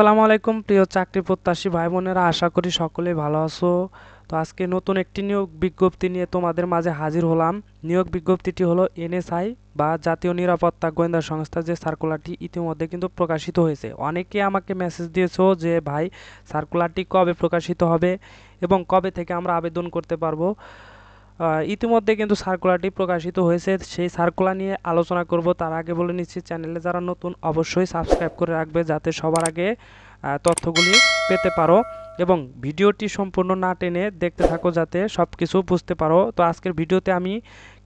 আসসালামু আলাইকুম, প্রিয় চাকরি প্রত্যাশী ভাই বোনেরা আশা করি সকলেই ভালো আছো। তো আজকে নতুন একটি নিয়োগ বিজ্ঞপ্তি নিয়ে তোমাদের মাঝে হাজির হলাম। নিয়োগ বিজ্ঞপ্তিটি হলো এনএসআই বা জাতীয় নিরাপত্তা গোয়েন্দা সংস্থার যে সার্কুলারটি ইতিমধ্যে কিন্তু প্রকাশিত হয়েছে। অনেকে আমাকে মেসেজ দিয়েছ যে, ভাই সার্কুলারটি কবে প্রকাশিত হবে এবং কবে থেকে আমরা আবেদন করতে পারব? ইতিমধ্যে কিন্তু সার্কুলারটি প্রকাশিত হয়েছে। সেই সার্কুলার নিয়ে আলোচনা করব। তার আগে বলে নিচ্ছি চ্যানেলে যারা নতুন, অবশ্যই সাবস্ক্রাইব করে রাখবে যাতে সবার আগে তথ্যগুলি পেতে পারো এবং ভিডিওটি সম্পূর্ণ না টেনে দেখতে থাকো যাতে সব কিছু বুঝতে পারো। তো আজকের ভিডিওতে আমি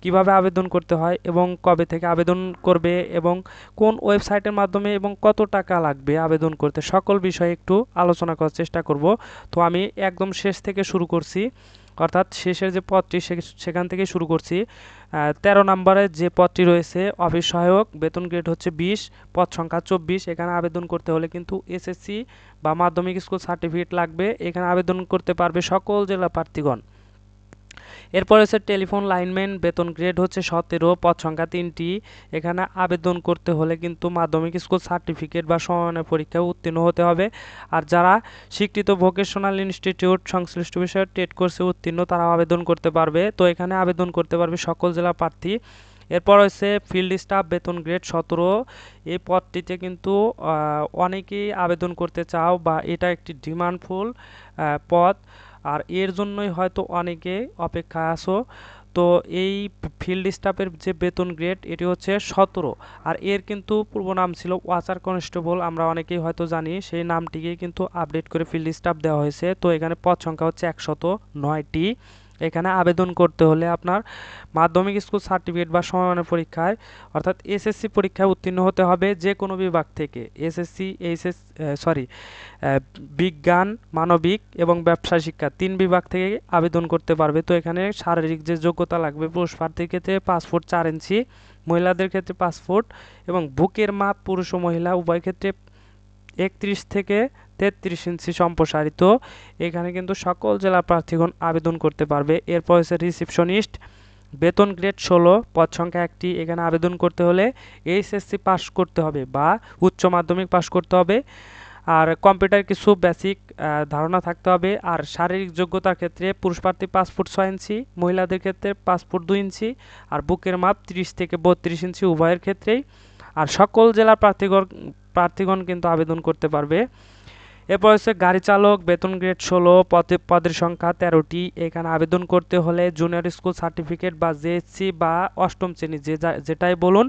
কীভাবে আবেদন করতে হয় এবং কবে থেকে আবেদন করবে এবং কোন ওয়েবসাইটের মাধ্যমে এবং কত টাকা লাগবে আবেদন করতে, সকল বিষয়ে একটু আলোচনা করার চেষ্টা করব। তো আমি একদম শেষ থেকে শুরু করছি। অর্থাৎ শেষের যে পদটি সেখান থেকে শুরু করছি। তেরো নম্বরের যে পদটি রয়েছে, অফিস সহায়ক, বেতন গ্রেড হচ্ছে বিশ, পদ সংখ্যা চব্বিশ। এখানে আবেদন করতে হলে কিন্তু এসএসসি বা মাধ্যমিক স্কুল সার্টিফিকেট লাগবে। এখানে আবেদন করতে পারবে সকল জেলা প্রার্থীগণ। এরপর হচ্ছে টেলিফোন লাইনম্যান, বেতন গ্রেড হচ্ছে সতেরো, পদ সংখ্যা তিনটি। এখানে আবেদন করতে হলে কিন্তু মাধ্যমিক স্কুল সার্টিফিকেট বা সমমানের পরীক্ষায় উত্তীর্ণ হতে হবে। আর যারা স্বীকৃত ভোকেশনাল ইনস্টিটিউট সংশ্লিষ্ট বিষয়ে টেট কোর্সে উত্তীর্ণ তারা আবেদন করতে পারবে। তো এখানে আবেদন করতে পারবে সকল জেলা প্রার্থী। এরপর হচ্ছে ফিল্ড স্টাফ, বেতন গ্রেড সতেরো। এই পদটিতে কিন্তু অনেকেই আবেদন করতে চাও বা এটা একটি ডিমান্ডফুল পদ। আর এর জন্যই হয়তো অনেকে অপেক্ষা আছো। তো এই ফিল্ড স্টাফের যে বেতন গ্রেড এটি হচ্ছে সতেরো। আর এর কিন্তু পূর্ব নাম ছিল ওয়াচার কনস্টেবল আমরা অনেকেই হয়তো জানি, সেই নামটিকে কিন্তু আপডেট করে ফিল্ড স্টাফ দেওয়া হয়েছে। তো এখানে পদ সংখ্যা হচ্ছে একশত নয়টি। এখানে আবেদন করতে হলে আপনার মাধ্যমিক স্কুল সার্টিফিকেট বা সমমানের পরীক্ষায়, অর্থাৎ এসএসসি পরীক্ষায় উত্তীর্ণ হতে হবে যে কোনো বিভাগ থেকে। এসএসসি এইচএস সরি বিজ্ঞান, মানবিক এবং ব্যবসা শিক্ষা তিন বিভাগ থেকে আবেদন করতে পারবে। তো এখানে শারীরিক যে যোগ্যতা লাগবে, পুরুষ প্রার্থীর ক্ষেত্রে পাসপোর্ট চার ইঞ্চি, মহিলাদের ক্ষেত্রে পাসপোর্ট এবং বুকের মাপ পুরুষ ও মহিলা, উভয় ক্ষেত্রে একত্রিশ থেকে তেত্রিশ ইঞ্চি সম্প্রসারিত। এখানে কিন্তু সকল জেলা প্রার্থীগণ আবেদন করতে পারবে। এরপর হচ্ছে রিসিপশনিস্ট। বেতন গ্রেড ষোলো, পদ সংখ্যা একটি। এখানে আবেদন করতে হলে এইচএসসি পাস করতে হবে বা উচ্চ মাধ্যমিক পাস করতে হবে। আর কম্পিউটার কিছু বেসিক ধারণা থাকতে হবে। আর শারীরিক যোগ্যতার ক্ষেত্রে পুরুষ প্রার্থী ফুট ছয় ইঞ্চি, মহিলাদের ক্ষেত্রে পাঁচ ফুট দুই ইঞ্চি, আর বুকের মাপ তিরিশ থেকে বত্রিশ ইঞ্চি উভয়ের ক্ষেত্রেই। আর সকল জেলা প্রার্থীগণ প্রার্থীগণ কিন্তু আবেদন করতে পারবে। এরপর হচ্ছে গাড়ি চালক, বেতন গ্রেড ষোলো, পদে পদের সংখ্যা তেরোটি। এখানে আবেদন করতে হলে জুনিয়র স্কুল সার্টিফিকেট বা জেএসসি বা অষ্টম শ্রেণি যে যেটাই বলুন,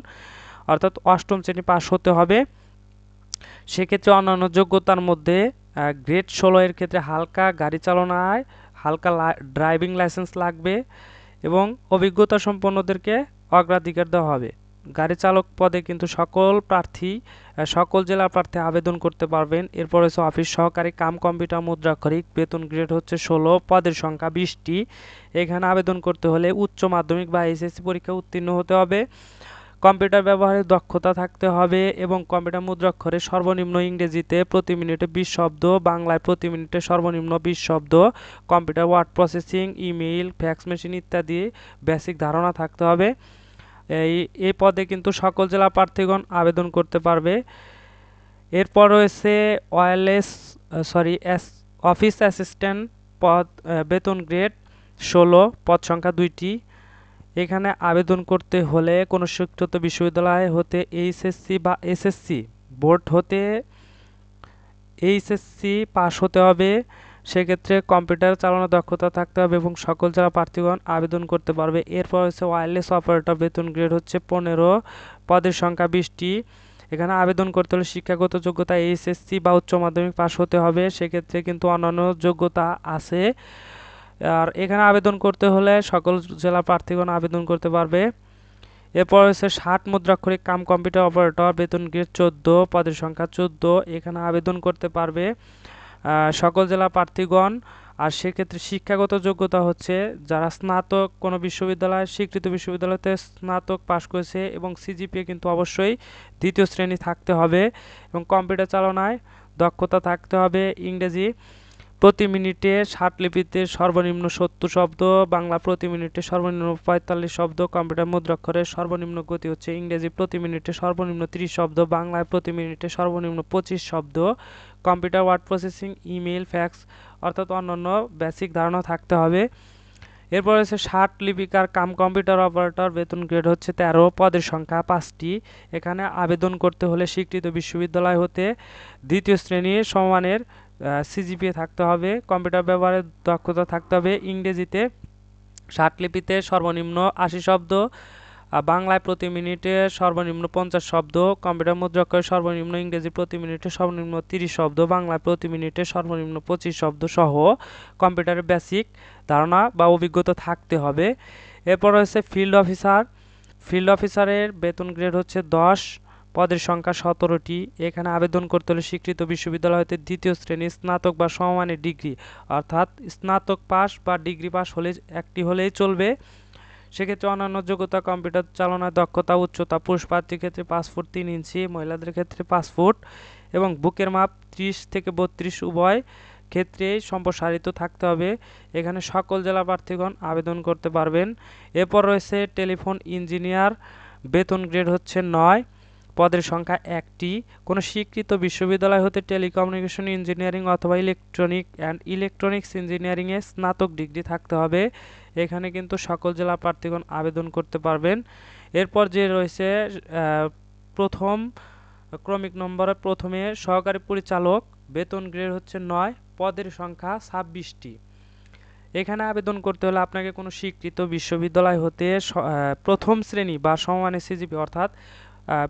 অর্থাৎ অষ্টম শ্রেণি পাশ হতে হবে। সেক্ষেত্রে অন্যান্য যোগ্যতার মধ্যে গ্রেড ষোলো এর ক্ষেত্রে হালকা গাড়ি চালনায় হালকা ড্রাইভিং লাইসেন্স লাগবে এবং অভিজ্ঞতা সম্পন্নদেরকে অগ্রাধিকার দেওয়া হবে। গাড়ি চালক পদে কিন্তু সকল প্রার্থী সকল জেলা প্রার্থী আবেদন করতে পারবেন। এরপর হচ্ছে অফিস সহকারী, কাম কম্পিউটার মুদ্রাক্ষরিক, বেতন গ্রেড হচ্ছে ষোলো, পদের সংখ্যা বিশটি। এখানে আবেদন করতে হলে উচ্চ মাধ্যমিক বা এসএসসি পরীক্ষা উত্তীর্ণ হতে হবে। কম্পিউটার ব্যবহারের দক্ষতা থাকতে হবে এবং কম্পিউটার মুদ্রাক্ষরে সর্বনিম্ন ইংরেজিতে প্রতি মিনিটে বিশ শব্দ, বাংলায় প্রতি মিনিটে সর্বনিম্ন বিশ শব্দ, computer word processing, email, fax machine ইত্যাদি বেসিক ধারণা থাকতে হবে। এই এই পদে কিন্তু সকল জেলা প্রার্থীগণ আবেদন করতে পারবে। এরপর রয়েছে ওয়্যারলেস সরি অফিস অ্যাসিস্ট্যান্ট পদ বেতন গ্রেড ষোলো, পদ সংখ্যা দুইটি। এখানে আবেদন করতে হলে কোনো স্বীকৃত বিশ্ববিদ্যালয় হতে এইচএসসি বা এসএসসি বোর্ড হতে, এইচএসসি পাস হতে হবে। সেক্ষেত্রে কম্পিউটার চালানোর দক্ষতা থাকতে হবে এবং সকল জেলা প্রার্থীগণ আবেদন করতে পারবে। এরপর হচ্ছে ওয়্যারলেস অপারেটর বেতন গ্রেড হচ্ছে পনেরো, পদের সংখ্যা বিশটি। এখানে আবেদন করতে হলে শিক্ষাগত যোগ্যতা এইচএসসি বা উচ্চ মাধ্যমিক পাস হতে হবে। সেক্ষেত্রে কিন্তু অন্যান্য যোগ্যতা আছে। আর এখানে আবেদন করতে হলে সকল জেলা প্রার্থীগণ আবেদন করতে পারবে। এরপর হচ্ছে ষাট মুদ্রাক্ষরিক কাম কম্পিউটার অপারেটর বেতন গ্রেড চোদ্দ, পদের সংখ্যা চোদ্দ। এখানে আবেদন করতে পারবে। সকল জেলা প্রার্থীগণ, আর সেক্ষেত্রে শিক্ষাগত যোগ্যতা হচ্ছে যারা স্নাতক কোনো বিশ্ববিদ্যালয়, স্বীকৃত বিশ্ববিদ্যালয়তে স্নাতক পাশ করেছে এবং সিজিপিএ কিন্তু অবশ্যই দ্বিতীয় শ্রেণি থাকতে হবে এবং কম্পিউটার চালনায় দক্ষতা থাকতে হবে ইংরেজি। প্রতি মিনিটে ষাট লিপিতে সর্বনিম্ন সত্তর শব্দ, বাংলা প্রতি মিনিটে সর্বনিম্ন পঁয়তাল্লিশ শব্দ, কম্পিউটার মুদ্রাক্ষরের সর্বনিম্ন গতি হচ্ছে ইংরেজি প্রতি মিনিটে সর্বনিম্ন ত্রিশ শব্দ, বাংলায় প্রতি মিনিটে সর্বনিম্ন পঁচিশ শব্দ। Computer word processing email fax, অর্থাৎ অন্যান্য বেসিক ধারণা থাকতে হবে। এরপর হচ্ছে ষাট লিপিকার কাম কম্পিউটার অপারেটর, বেতন গ্রেড হচ্ছে তেরো, পদের সংখ্যা পাঁচটি। এখানে আবেদন করতে হলে স্বীকৃত বিশ্ববিদ্যালয় হতে দ্বিতীয় শ্রেণির সমানের সিজিপিএ থাকতে হবে। কম্পিউটার ব্যবহারের দক্ষতা থাকতে হবে। ইংরেজিতে ষাট লিপিতে সর্বনিম্ন আশি শব্দ বাংলায় প্রতি মিনিটে সর্বনিম্ন পঞ্চাশ শব্দ, কম্পিউটার মুদ্রাক্ষরে সর্বনিম্ন ইংরেজি প্রতি মিনিটে সর্বনিম্ন তিরিশ শব্দ, বাংলায় প্রতি মিনিটে সর্বনিম্ন পঁচিশ শব্দ সহ কম্পিউটারের বেসিক ধারণা বা অভিজ্ঞতা থাকতে হবে। এরপর হচ্ছে ফিল্ড অফিসার। ফিল্ড অফিসারের বেতন গ্রেড হচ্ছে দশ, পদের সংখ্যা সতেরোটি। এখানে আবেদন করতে হলে স্বীকৃত বিশ্ববিদ্যালয় হতে দ্বিতীয় শ্রেণি স্নাতক বা সমমানের ডিগ্রি, অর্থাৎ স্নাতক পাস বা ডিগ্রি পাস হলে একটি হলেই চলবে। সেক্ষেত্রে অন্যান্য যোগ্যতা, কম্পিউটার চালনার দক্ষতা, উচ্চতা, পুরুষ প্রার্থীর ক্ষেত্রে পাঁচ ফুট তিন ইঞ্চি, মহিলাদের ক্ষেত্রে পাঁচ ফুট এবং বুকের মাপ ত্রিশ থেকে বত্রিশ উভয় ক্ষেত্রেই সম্প্রসারিত থাকতে হবে। এখানে সকল জেলা প্রার্থীগণ আবেদন করতে পারবেন। এরপর রয়েছে টেলিফোন ইঞ্জিনিয়ার, বেতন গ্রেড হচ্ছে নয়, পদের সংখ্যা একটি। কোনো স্বীকৃত বিশ্ববিদ্যালয় হতে টেলিকমিউনিকেশন ইঞ্জিনিয়ারিং অথবা ইলেকট্রনিক অ্যান্ড ইলেকট্রনিক্স ইঞ্জিনিয়ারিংয়ে স্নাতক ডিগ্রি থাকতে হবে। এখানে কিন্তু সকল জেলা প্রার্থীগণ আবেদন করতে পারবেন। এরপর যে রয়েছে প্রথম ক্রমিক নম্বরে প্রথমে সহকারী পরিচালক, বেতন গ্রেড হচ্ছে নয়, পদের সংখ্যা ছাব্বিশটি। এখানে আবেদন করতে হলে আপনাকে কোনো স্বীকৃত বিশ্ববিদ্যালয় হতে প্রথম শ্রেণি বা সমমানের সিজিপি অর্থাৎ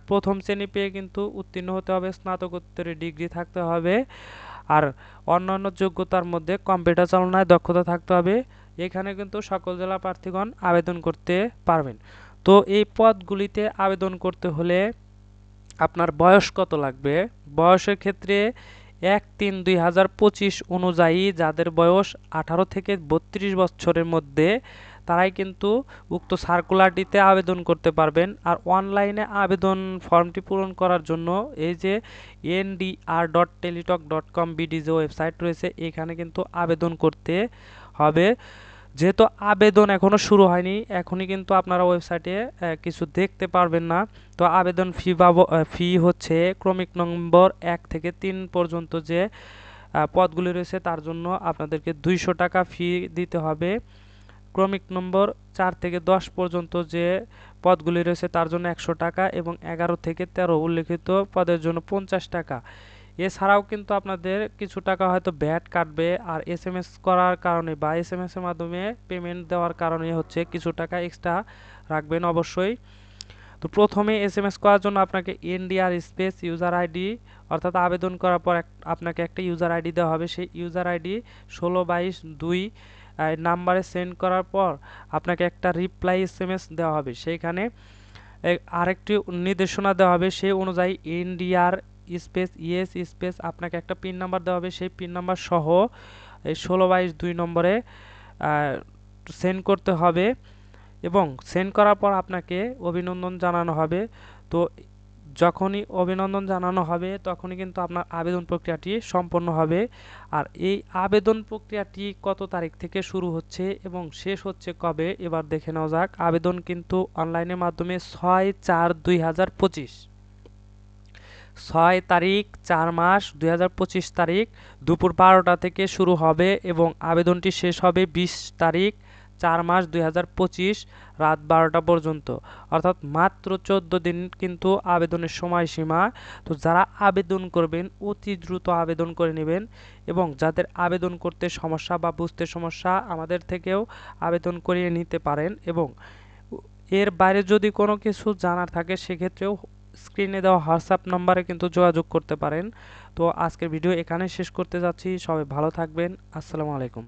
প্রথম শ্রেণি পেয়ে কিন্তু উত্তীর্ণ হতে হবে, স্নাতকোত্তরের ডিগ্রি থাকতে হবে। আর অন্যান্য যোগ্যতার মধ্যে কম্পিউটার চালনায় দক্ষতা থাকতে হবে। এখানে কিন্তু সকল জেলা প্রার্থীগণ আবেদন করতে পারবেন। তো এই পদগুলিতে আবেদন করতে হলে আপনার বয়স কত লাগবে? বয়সের ক্ষেত্রে এক তিন দুই হাজার পঁচিশ অনুযায়ী যাদের বয়স আঠারো থেকে বত্রিশ বছরের মধ্যে, তারাই কিন্তু উক্ত সার্কুলারটিতে আবেদন করতে পারবেন। আর অনলাইনে আবেদন ফর্মটি পূরণ করার জন্য এই যে NDR dot Teletalk dot com BD website রয়েছে, এখানে কিন্তু আবেদন করতে হবে। যেহেতু আবেদন এখনও শুরু হয়নি, এখনই কিন্তু আপনারা ওয়েবসাইটে কিছু দেখতে পারবেন না। তো আবেদন ফি পাব ফি হচ্ছে ক্রমিক নম্বর এক থেকে তিন পর্যন্ত যে পদগুলি রয়েছে তার জন্য আপনাদেরকে দুইশো টাকা ফি দিতে হবে। ক্রমিক নম্বর চার থেকে দশ পর্যন্ত যে পদগুলি রয়েছে তার জন্য একশো টাকা এবং এগারো থেকে তেরো উল্লেখিত পদের জন্য পঞ্চাশ টাকা। এছাড়াও কিন্তু আপনাদের কিছু টাকা হয়তো ব্যাট কাটবে আর এস এম এস করার কারণে বা এস এম এর মাধ্যমে পেমেন্ট দেওয়ার কারণে হচ্ছে কিছু টাকা এক্সট্রা রাখবেন অবশ্যই। তো প্রথমে এস এম এস করার জন্য আপনাকে এনডিআর স্পেস ইউজার আইডি অর্থাৎ আবেদন করার পর আপনাকে একটা ইউজার আইডি দেওয়া হবে। সেই ইউজার আইডি ষোলো বাইশ দুই নাম্বারে সেন্ড করার পর আপনাকে একটা রিপ্লাই এস এম এস দেওয়া হবে। সেইখানে আরেকটি নির্দেশনা দেওয়া হবে। সেই অনুযায়ী এনডিআর স্পেস ইএস স্পেস আপনাকে একটা পিন নাম্বার দেওয়া হবে। সেই পিন নাম্বার সহ এই ষোলো বাইশ দুই নম্বরে সেন্ড করতে হবে এবং সেন্ড করার পর আপনাকে অভিনন্দন জানানো হবে। তো যখনই অভিনন্দন জানানো হবে, তখনই কিন্তু আপনার আবেদন প্রক্রিয়াটি সম্পন্ন হবে। আর এই আবেদন প্রক্রিয়াটি কত তারিখ থেকে শুরু হচ্ছে এবং শেষ হচ্ছে কবে, এবার দেখে নেওয়া যাক। আবেদন কিন্তু অনলাইনের মাধ্যমে ছয় চার দুই হাজার পঁচিশ। ছয় তারিখ, চার মাস দু হাজার পঁচিশ তারিখ, দুপুর বারোটা থেকে শুরু হবে এবং আবেদনটি শেষ হবে বিশ তারিখ, চার মাস, দুই হাজার পঁচিশ, রাত বারোটা পর্যন্ত। অর্থাৎ মাত্র চোদ্দ দিন কিন্তু আবেদনের সময়সীমা। তো যারা আবেদন করবেন, অতি দ্রুত আবেদন করে নেবেন এবং যাদের আবেদন করতে সমস্যা বা বুঝতে সমস্যা, আমাদের থেকেও আবেদন করিয়ে নিতে পারেন এবং এর বাইরে যদি কোনো কিছু জানার থাকে, সেক্ষেত্রেও স্ক্রিনে দেওয়া হোয়াটসঅ্যাপ নম্বরে কিন্তু যোগাযোগ করতে পারেন। তো আজকের ভিডিও এখানে শেষ করতে যাচ্ছি। সবাই ভালো থাকবেন। আসসালামু আলাইকুম।